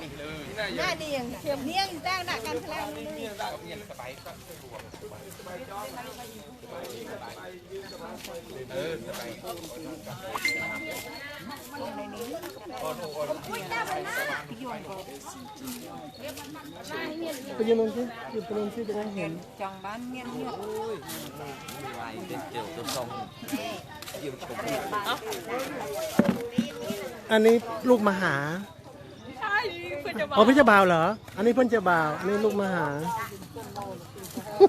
นี่เลยหน้าเนียงเนียงแจ้งหน้ากันแถลงเนี่ยได้เพียนสบายก็เออสบายไปยืนตรงที่ยืนตรงที่จะได้เห็นจังบ้านเงียบเงียบลายเป็นเจียวตัวทรงยืมผมอันนี้ลูกมหาใช่เพื่ อ๋อเพื่อนเจ้าบ่าวเหรอ อันนี้เพื่อนเจ้าบ่าว อันนี้ลูกมหา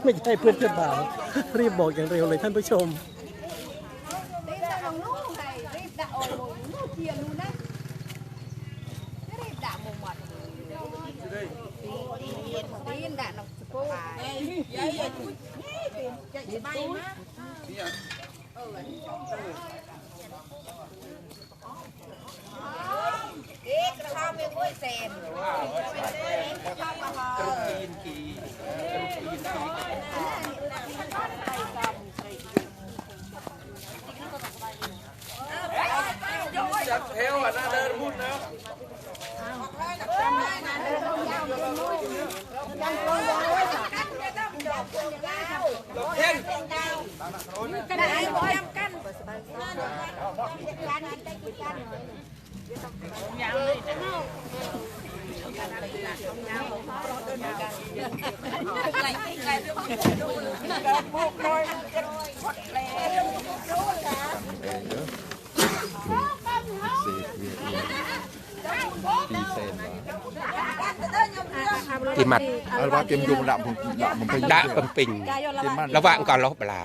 ไม่ใช่เพื่อนเจ้าบ่าว รีบบอกอย่างเร็วเลยท่านผู้ชม đi ra bằng lúc này đi đạo rồi lúc kia luôn đấy cái đi đạo một mặt tin đạo nó cô vậy vậy chạy bay má Ít là không biết vui xem กรุกีนกีกรุกีนกีจับเทวอะน่าเดินพูด គេមកអរវ៉ាគេយកដាក់ដាក់បំពេញដាក់បំពេញរវាងកន្លោះបលា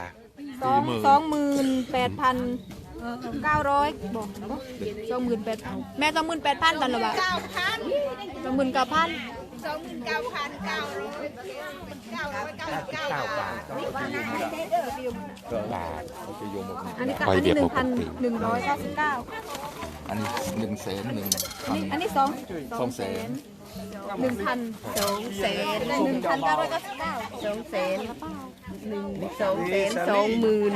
28000 28000 เก้าร้อยบอกสองหมื่นแปดแม่สองหมื่นแปดพันตันหรอวะเก้าพันสองหมื่นเก้าพันสองหมื่นเก้าพันเก้าร้อยเก้าร้อยเก้าสิบเก้าบาทอันนี้กับอันนี้หนึ่งพันหนึ่งร้อยเก้า อันนี้หนึ่งแสนหนึ่งพัอันนนี้อันนี้สองสองแสนหนึ่งพันสองแสนหนึ่งพันเก้าร้อยเก้าสิบเก้าสองแสนหนึ่งสองแสนสองหมื่น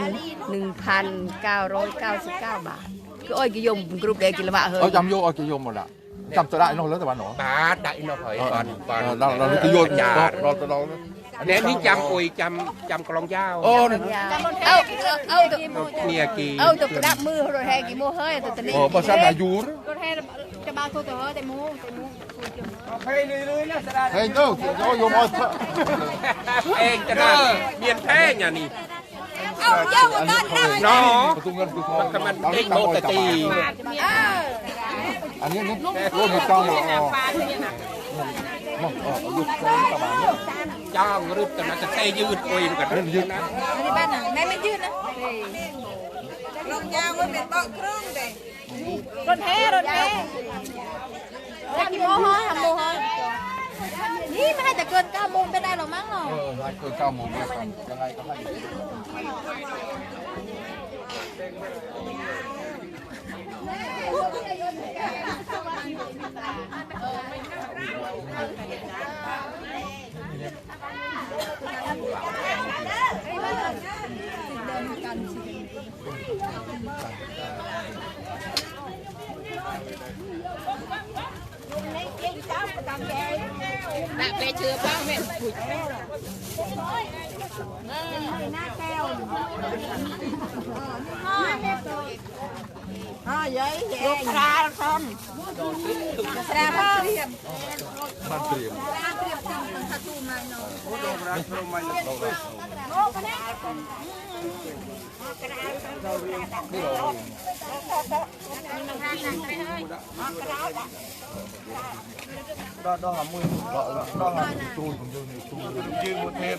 หนึ่งพันเก้าร้อยเก้าสิบเก้าบาทคืออ้อยกิยมกรุ๊ปเด็กกินละบะเฮ้ยเอาจำโยเอาจะโยมหมดละจำจะได้น้องแล้วแต่วันหนอบาทได้เนาะหอยก่อนก่อนเราเราจะโยนยาเราเรา เราเนี่ยนี่จำอุยจำจำกลองยาวโอ้เอาเอาตัวเนี่ยกีเอาตัวกระดับมือเราแหกี่โมเฮ้ยตัวนี้โอ้ภาษาอายุรถแห่จะบาโทรตัวเฮ้ยแต่มูแต่มูเฮ้ยเจ้าโยมเอาเองจะได้เมียนแพ้เนี่ยนี่เอาเจ้ากันนั่นเนาะประตูเงินประตูทองมันก็มันเด็กโตแต่ตีเอออันนี้นี่รถมีกล้ องหรออ๋ออ๋อยุบกล้องตะบานจ้างรึบกันนะจะเตยืดอุยมันกันเล่นยืดอันนี้บ้านน่ะแม่ไม่ยืดนะลงยาวไว้เป็นเบาะครึ่งเด็รถแห่รถแห่จะกี่โมงฮะทำโม งฮะนี่ไม่ให้แต่เกินเก้าโហើយយាយយកស្រាលផងស្រាបាត់ត្រៀមបាត់ត្រៀមបាត់ត្រៀមទាំងទាំងសាទូមកនោះអូដល់ប្រាក់ព្រមមកនោះនោះកណ្ដាលកណ្ដាលដល់រៀងនេះដល់ដល់មួយដល់ដល់ទួយយើងទួយយើងមួយ thêm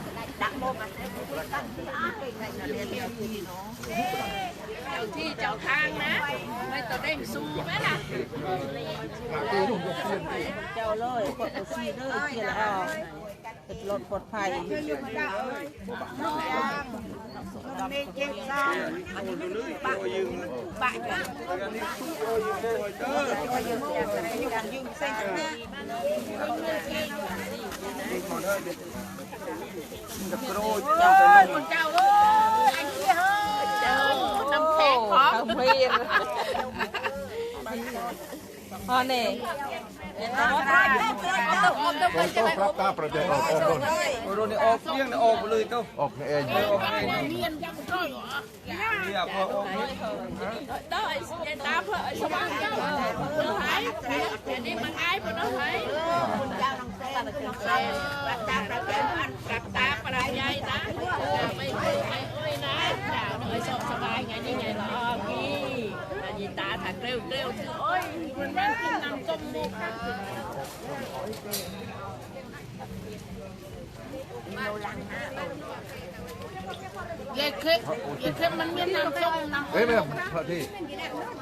chỉnh ที่เจ้าทางนะ ไม่ต้องเร่งสู้ไหมล่ะ เจ้าเลยกดตัวซีเด้อเกียร์แล้วเป็นรถปลอดภัยเจ้าเอ้ยคนเจ้าเอ้ย មកហើយទៅក្រូចចាំតែនោះចៅអើយអញជាហើយចៅខ្ញុំខែផងទៅមាន អរនេះបងទៅប្រាប់តាប្រទេសអូអូអូរូននេះអូផ្ទៀងនេះអូពលុយទៅអូគ្នាឯងអូគ្នាឯងមានយ៉ាងទៅនេះអពអូនេះទៅឲ្យយាយតាធ្វើឲ្យស្វាងទៅហើយនេះមិនអាយប៉ុណ្ណោះហើយយ៉ាងក្នុងផ្ទះនៅក្នុងផ្ទះបាត់តាប្រទេសអត់ប្រាប់តាប្រាយាយតាមិនអុយណាចាឲ្យសុខសប្បាយថ្ងៃនេះថ្ងៃល្អ ตาถ้าเกลียวเกลียวคือโอ้ยมันแม่งกินน้ำจมนี่ข้เราลังหาเอายเคยยเคยมันมีน้ำจมน้ำเอ้ยไม่ต้อพระที่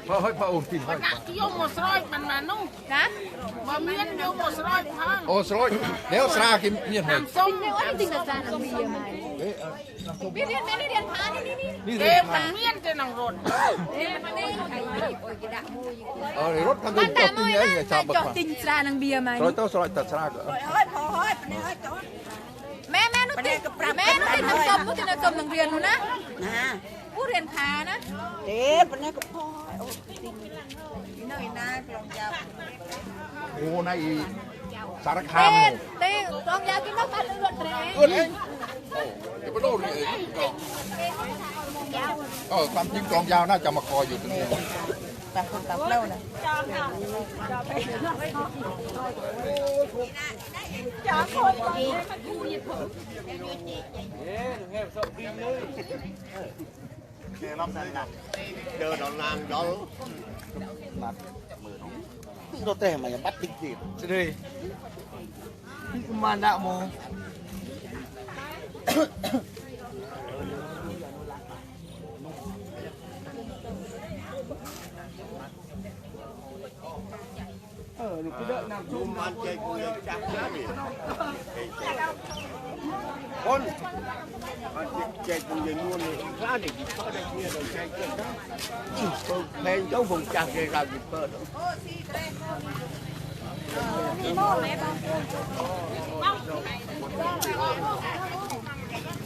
พ่อให้พ่อองค์กินพ่อนักยมหมดร้อยมันมานุ่งนะบ่มีนยมหมดร้อยพังโอ้ร้อยเดี๋ยวสรากินเนี่ยน้ำจมเนี่ยว่าจริงๆแต่จานน้ำมีเยอะไห นี่เรียนไม่ได้เรียนพานี่นี่นี่เด็กมันเมียนจะนังรถเด็กมันเมีนไอ้โรมูยออรถคันจอดติงไนาจอดติงตรนังเบียร์มาเราต้องสลายตัดสลากเฮ้อเฮ้ยพอเฮ้ยปนเฮ้ยจอดแม่แม่นุติแม่นุตินังจมนุตินังจมนังเรียนหนูนะนะผู้เรียนพานะเด็กปนเฮ้ยก็พออติงน้อยนายปลองยาวโอ้นยสารคามเต้ต้ลองยาวกินน้ำตาลเลือดแรง เออเองโอ้จะไปโดนเลยเออความจริงกลองยาวน่าจะมาคอยอยู่ตรงนี้ตับคนตับเล่านะเราแต่มาอย่าบัดติดดิสิเด้นี่กุมารดะโม ở ăn chơi cũng được chặt giá đi con con chơi cũng được mua được giá đi có được cháu vùng chặt để làm gì đó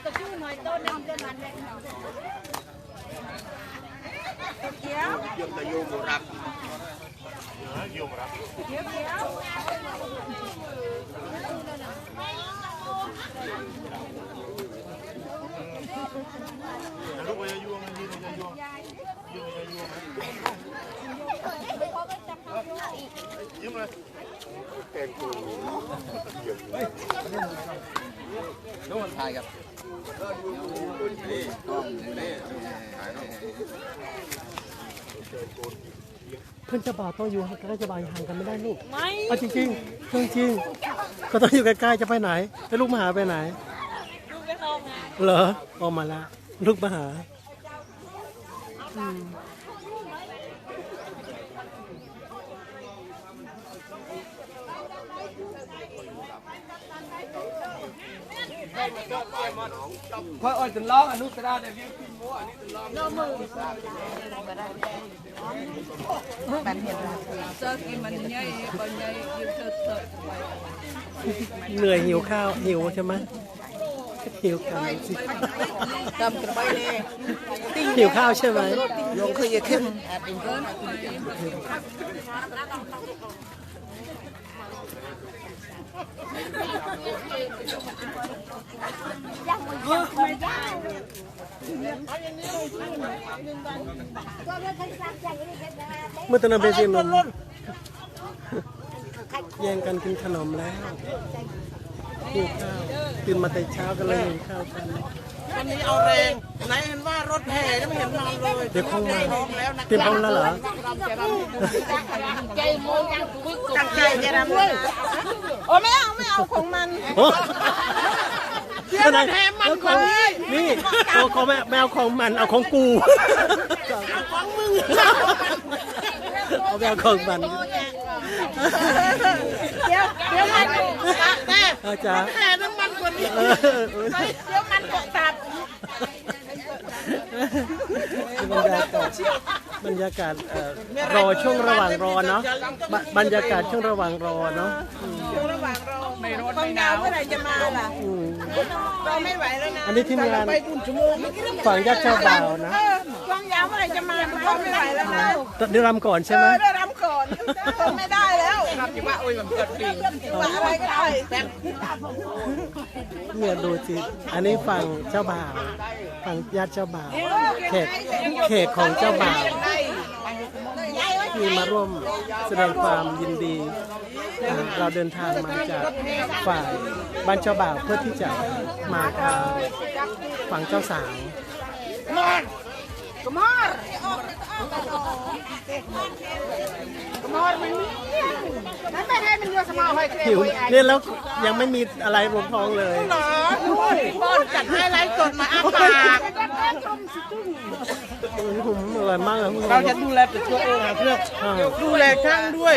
យើងទៅយូរមករាប់យូរមករាប់លោកយាយយូរមកយាយយាយយូរយាយយាយយូរយឹមមកតែគូយឹមមកនោះមិនថាយครับ เพื่อนเจ้าบ่าวต้องอยู่ใกล้เจ้าบ่าวห่างกันไม่ได้ลูกไม่เอาจริงๆจริงๆก็ต้องอยู่ใกล้ๆจะไปไหนแล้วลูกมาหาไปไหน ลูกไปเข้ามาเหรอออกมาแล้วลูกมาหาอืม ค่อยอ่อนจนร้องอนุสราเดี๋ยวเหนื่อยหิวข้าวหิวใช่ไหมหิวข้าวสิกำกระใบเลยหิวข้าวใช่ไหมลงคืออย่าเข้ม เมื่อตอนนั้นเป็นสินมแย่งกันกินขนมแล้วหิวข้าวตื่นมาแต่เช้าก็เลยหิวข้าวกันวันนี้เอาแรงไหนเห็นว่ารถแห่ไม่เห็นมาเลยเดี๋ยวคงมาพร้อมแล้วนะเตรียมพร้อมแล้วเหรอตั้งใจจะรำเลยโอ้ไม่เอาไม่เอาของมันโอ้ เดี๋ยวมันแถมมันของเลยนี่เอาของแม่แมวของมันเอาของกูเอาของมึงเอาแมวของมันเดี๋ยวเดี๋ยวมันแม่เอาจ้าแห่น้ำมันกว่านี้เออเออเดี๋ยวมันตกตับบรรยากาศบรรยากาศเอ่อรอช่วงระหว่างรอเนาะบบรรยากาศช่วงระหว่างรอเนาะระหว่างรอไม่ร้อนไม่หนาวเมื่อไหร่จะมาล่ะอืม เราไม่ไหวแล้วนะอันนี้ทีมงานไปคุณชั่วโมงฝั่งญาติเจ้าบ่าวนะเออวางยาวเมื่อไหร่จะมาเราไม่ไหวแล้วนะเดี๋ยวรำก่อนใช่เอไหมอได้รำก่อนทนไม่ได้แล้วครับจิว่าโอ้ยมันเกิดปีว่าอะไรก็ได้แต่เนี่ยดูสิอันนี้ฝั่งเจ้าบ่าวฝั่งญาติเจ้าบ่าวเขตเขตของเจ้าบ่าวที่มาร่วมแสดงความยินดีอ่า เราเดินทางมาจากฝ่ายบ้านเจ้าบ่าวเพื่อที่จะมาทางฝั่งเจ้าสาวนั่นไม่ให้มันเยอะสมาให้เกลีหิวเนี่ยแล้วยังไม่มีอะไรรวมท้องเลยหรอป้อนจัดให้ไลฟ์สดมาอ้าปากผมอร่อยมากเลยคุณผู้ชเรามจะดูแลตัวเองหาเพื่ออ่าดูแลช่างด้วย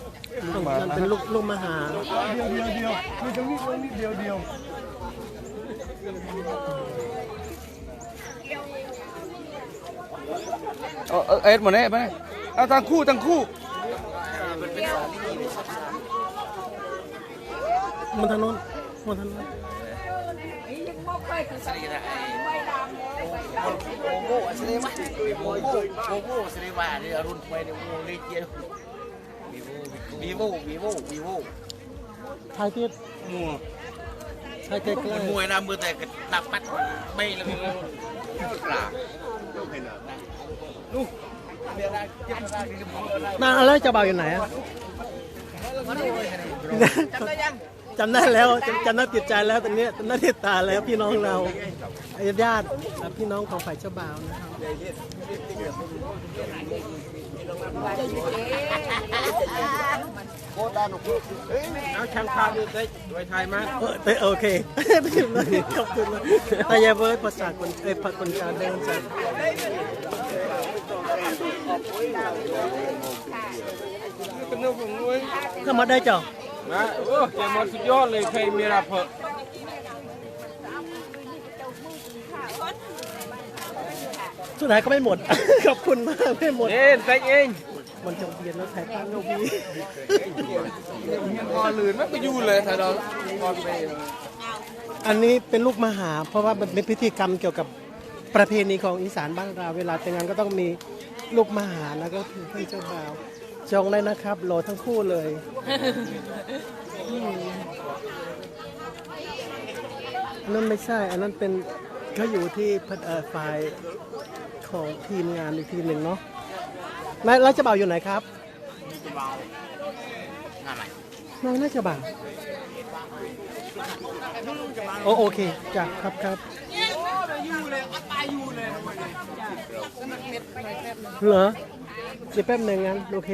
มันมันที่ไม่ค่อยเศร้าไม่ใครนอนเลยอันนั้นลูกมหาอันนั้นเป็นลูกลูกมหาเดียวเดียวเดียวมีตรงนี้ตรงนี้เดียวเดียวเออเอ็ดหมดเลยไหมเอาทั้งคู่ทั้งคู่มันทางโน้นมันทางโน้นวีโววีโว วีโวทายที่มัวทายใกล้มวยนะมือแต่กนับปัดไม่ละมีกลาๆนานแล้วเจะบ่าวอยู่ไหนอะจำได้แล้วจำจำได้ติดใจแล้วตอนเนี้ยจำได้ติดตาแล้วพี่น้องเราญาติๆพี่น้องของฝ่ายเจ้าบ่าวนะครับ เอาช่างภาพด้วยด้วยไทยมาเออโอเคขอบคุณนะแต่อยาเวิร์ดภาษาคนเอ้ภาษาคนกางเดินใจเป็นเรื่องของนุ้ยถ้ามาได้จ้านะโอ้แกมอสุดยอดเลยเพลงมีราเพอ สุดท้ายก็ไม่หมด ขอบคุณมากไม่หมด เอ็นแต่งเองมันจะเบียนแล้วถ่ายตั้งโนบีพอลืนไม่ไปอยู่เลยถ้าเราพอไปอันนี้เป็นลูกมหา เพราะว่ามันเป็นพิธีกรรมเกี่ยวกับประเพณีของอีสานบ้านเรา เวลาแต่งงานก็ต้องมีลูกมหาแล้วก็คือเพื่อนเจ้าบ่าวจองได้นะครับโหลทั้งคู่เลยอืมอันนั้นไม่ใช่ อันนั้นเป็นเขาอยู่ที่พัฒเอ่อฝ่าย ของทีมงานอีกทีหนึ่งเนาะแล้วแล้วเจะบ่าวอยู่ไหนครับน้องน่าจะบ่าวโอโอเคจ้ะครับครับเหรอเดี๋ยวแป๊บหนึ่งงั้นโอเค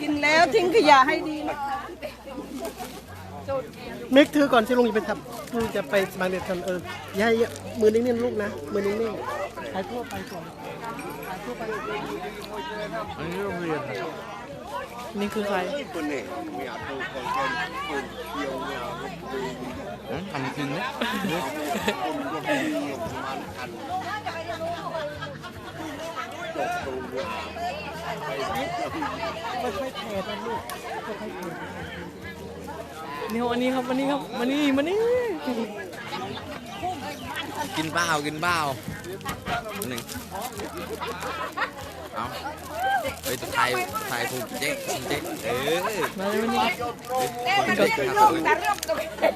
กินแล้วทิ้งขยะให้ดีนะ มิกถือก่อนที่ลุงจะไปทำลุงจะไปบางเด็ดกันเอออย่าอย่ามือนิ่งๆลูกนะ มือนิ่งๆถ่ายทั่วไปก่อนถ่ายทั่วไปอันนี้โรงเรียนนี่คือใครทำจริงนะนี่อันนี้ ครับวันนี้ครับมานี่มานี่กินเปล่ากินเปล่าหนึ่งเอาไปถ่ายถ่ายถูกเจ๊เจ๊เออมาเลยวันนี้คนเ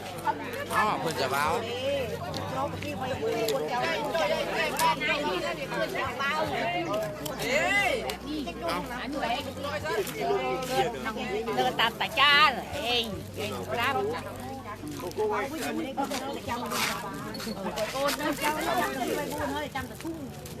อ๋อเพื่อนจะเบาเดินตามตาจ้าเองเองรับมันต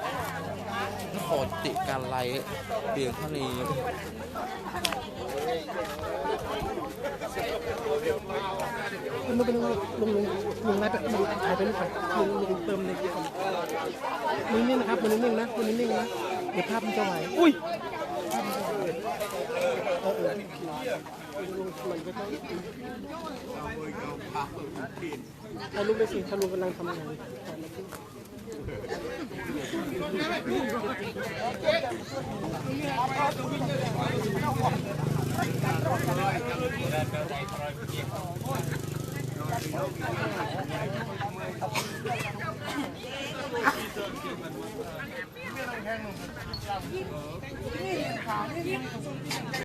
อติการไลฟ์เพียงเท่านี้ไม่เป็นไรลุงลุงลุงไลฟ์แบบลุงถ่ายไปลุงถ่ายลุงลุงเติมในเกียร์ก่อนมือนิ่งนะครับมันนิ่งนะมันนิ่งนะเดี๋ยวภาพมันจะไหวอุ้ย ถ่ายรูปไปสิถ่ายรูปกำลังทำงาน สวัสดี